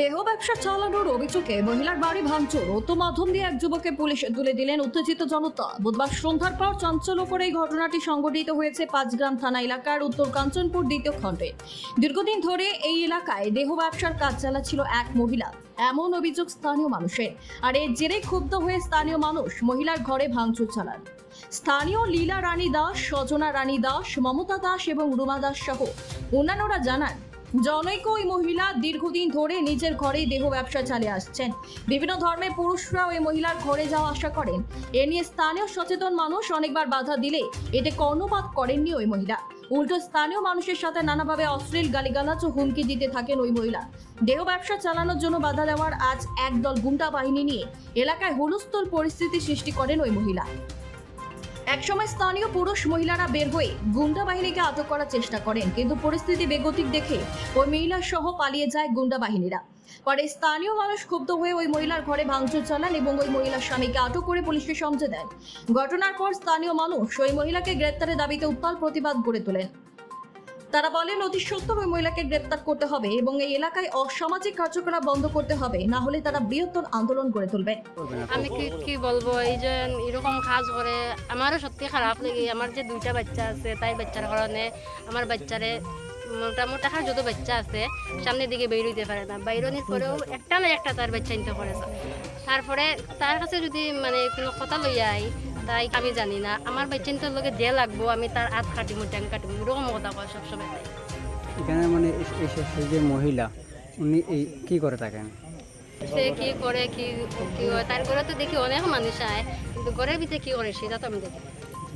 দেহ ব্যবসা চালানোর অভিযোগে মহিলার বাড়ি ভাঙচুর। উত্ত মাধ্যম দিয়ে এক যুবককে পুলিশে তুলে দিলেন উত্তেজিত জনতা। বুধবার সন্ধ্যার পর চাঞ্চল্যকর এই ঘটনাটি সংঘটিত হয়েছে পাঁচগ্রাম থানা এলাকার উত্তর কাঞ্চনপুর দ্বিতীয় খণ্ডে। দীর্ঘদিন ধরে এই এলাকায় দেহ ব্যবসার কাজ চালাচ্ছিল এক মহিলা। এমন অভিযোগ স্থানীয় মানুষের। আর এর জেরে ক্ষুব্ধ হয়ে স্থানীয় মানুষ মহিলার ঘরে ভাঙচুর চালান। স্থানীয় লীলা রানী দাস, সজনা রানী দাস, মমতা দাস এবং রুমা দাস সহ অন্যান্যরা জানান জনৈক ওই মহিলা দীর্ঘদিন ধরে নিজের ঘরেই দেহ ব্যবসা চালিয়ে আসছেন। বিভিন্ন ধর্মের পুরুষরা ওই মহিলার ঘরে যাওয়া আশা করেন। এ নিয়ে স্থানীয় সচেতন মানুষ অনেকবার বাধা দিলে এতে কর্ণপাত করেননি ওই মহিলা। উল্টো স্থানীয় মানুষের সাথে নানাভাবে অশ্লীল গালিগালাজ ও হুমকি দিতে থাকেন ওই মহিলা। দেহ ব্যবসা চালানোর জন্য বাধা দেওয়ার আজ একদল গুন্ডা বাহিনী নিয়ে এলাকায় হুলস্থুল পরিস্থিতি সৃষ্টি করেন ওই মহিলা। একসময় স্থানীয় পুরুষ মহিলারা বের হয়ে গুন্ডা বাহিনীকে আটক করার চেষ্টা করেন, কিন্তু পরিস্থিতি বেগতিক দেখে ওই মহিলা সহ পালিয়ে যায় গুন্ডা বাহিনীরা। পরে স্থানীয় মানুষ ক্ষুব্ধ হয়ে ওই মহিলার ঘরে ভাঙচুর চালান এবং ওই মহিলার স্বামীকে আটক করে পুলিশকে সমঝে দেন। ঘটনার পর স্থানীয় মানুষ ওই মহিলাকে গ্রেপ্তারের দাবিতে উত্তাল প্রতিবাদ গড়ে তোলেন। তারা বলেন, অতি ওই মহিলাকে গ্রেপ্তার করতে হবে এবং এই এলাকায় অসামাজিক কার্যকলাপ বন্ধ করতে হবে, না হলে তারা বৃহত্তর আন্দোলন গড়ে তুলবে। আমি কি কি বলব, এই যে এরকম কাজ করে, আমারও সত্যি খারাপ লাগে। আমার যে দুইটা বাচ্চা আছে, তাই বাচ্চার কারণে আমার বাচ্চারে মোটামুটি এখন যত বাচ্চা আছে, সামনের দিকে বের হইতে পারে না। বাইরনির পরেও একটা না একটা তার বাচ্চা নিতে পারেছে তারপরে তার কাছে যদি মানে কোনো কথা লইয়া আই তাই আমি জানি না। আমার বাচ্চা নিতে লোকে যে লাগবো আমি তার হাত কাটিমু ট্যাং কাটিমু এরকম কথা কয় সবসময়। তাই এখানে মানে এস- যে মহিলা উনি এই কি করে থাকেন? সে কি করে কি কি হয়? তার ঘরে তো দেখি অনেক মানুষ আয় কিন্তু ঘরের ভিতরে কি করে সেটা তো আমি দেখি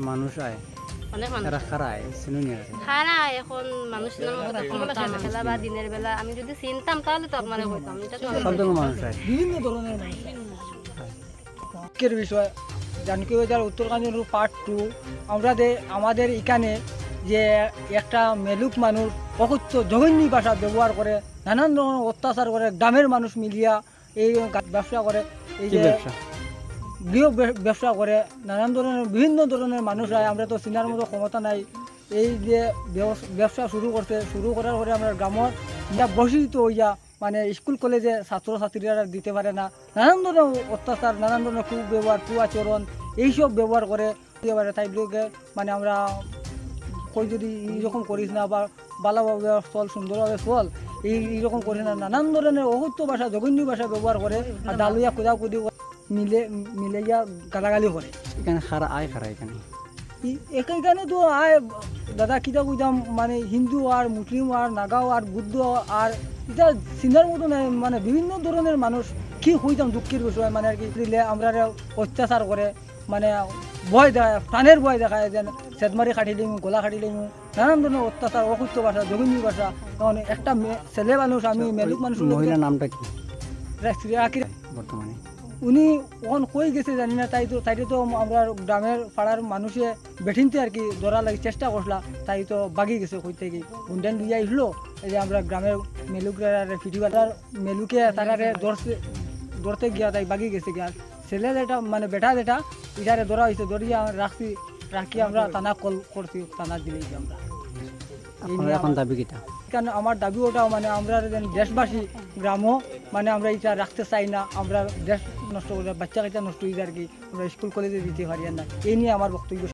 মানুষ আয়? অনেক মানুষ খারায় চিনুনি আছে। এখন মানুষের মতো ক্ষমতা আমার বেলা বা দিনের বেলা আমি যদি চিনতাম তাহলে তো আপনারা হইতাম এটা তো সব ধরনের মানুষ আয়। বিভিন্ন ধরনের মুখ্যের বিষয় জানকি বাজার উত্তরকাঞ্চন পার্ট টু আমরা আমাদের এখানে যে একটা মেলুক মানুষ অকথ্য জঘন্য ভাষা ব্যবহার করে নানান ধরনের অত্যাচার করে গ্রামের মানুষ মিলিয়া এই ব্যবসা করে এই যে ব্যবসা? গৃহ ব্যবসা করে নানান ধরনের বিভিন্ন ধরনের মানুষ হয় আমরা তো চিনার মতো ক্ষমতা নাই। এই যে ব্যবস- ব্যবসা শুরু করছে শুরু করার পরে আমরা গ্রামের যা বসিত হইয়া মানে স্কুল কলেজে ছাত্রছাত্রীরা দিতে পারে না। নানান ধরনের অত্যাচার, নানান ধরনের কুব্যবহার কুয়াচরণ এইসব ব্যবহার করে দিতে পারে। তাই লোকে মানে আমরা কই যদি এইরকম করিস না বা ভালোভাবে চল, সুন্দরভাবে চল, এই এইরকম করিস না। নানান ধরনের অহুত্য ভাষা, জঘন্য ভাষা ব্যবহার করে আর ডালুয়া, কুদাকুদি করে মিলে গিয়া গালাগালি করে। এখানে খারা আয় খারা এখানে। এখানে তো? দাদা কিতা কইতাম? মানে হিন্দু আর মুসলিম আর নাগাও আর বুদ্ধ আর এটা চিনার মতো নাই মানে বিভিন্ন ধরনের মানুষ কি হইতাম দুঃখের বিষয়? মানে আর কি দিলে আমরা অত্যাচার করে মানে ভয় দেখায় প্রাণের ভয় দেখায় যেন সেদমারি খাটি দিমু গলা খাটি দিমু নানান ধরনের অত্যাচার অসত্য ভাষা জঘন্য ভাষা। তখন একটা ছেলে মানুষ আমি মেলুক মানুষ মহিলার নামটা কি? বর্তমানে উনি ওখান কই গেছে জানি না, তাই তো তাই তো আমরা গ্রামের পাড়ার মানুষে বেঠিনতে আর কি ধরা লাগে, চেষ্টা করলা তাই তো বাগি গেছে কই থেকে। গুন্ডান দিয়ে আইসলো, এই যে আমরা গ্রামের মেলুকরা ফিটিবালার মেলুকে তারারে ধরছে, ধরতে গিয়া তাই বাগি গেছে গিয়া। ছেলে যেটা মানে বেটা যেটা ইটারে ধরা হয়েছে ধরিয়া রাখছি রাখি আমরা থানা কল করছি, থানা দিলে আমরা। আপনার এখন আমার- দাবি কিটা? কেন আমার দাবি ওটা মানে আমরা দেশবাসী গ্রামও মানে আমরা এটা রাখতে চাই না আমরা দেশ নষ্ট করে বাচ্চা কাচ্চা নষ্ট হয়ে যায় আর কি আমরা স্কুল কলেজে দিতে পারি না। এই নিয়ে আমার বক্তব্য।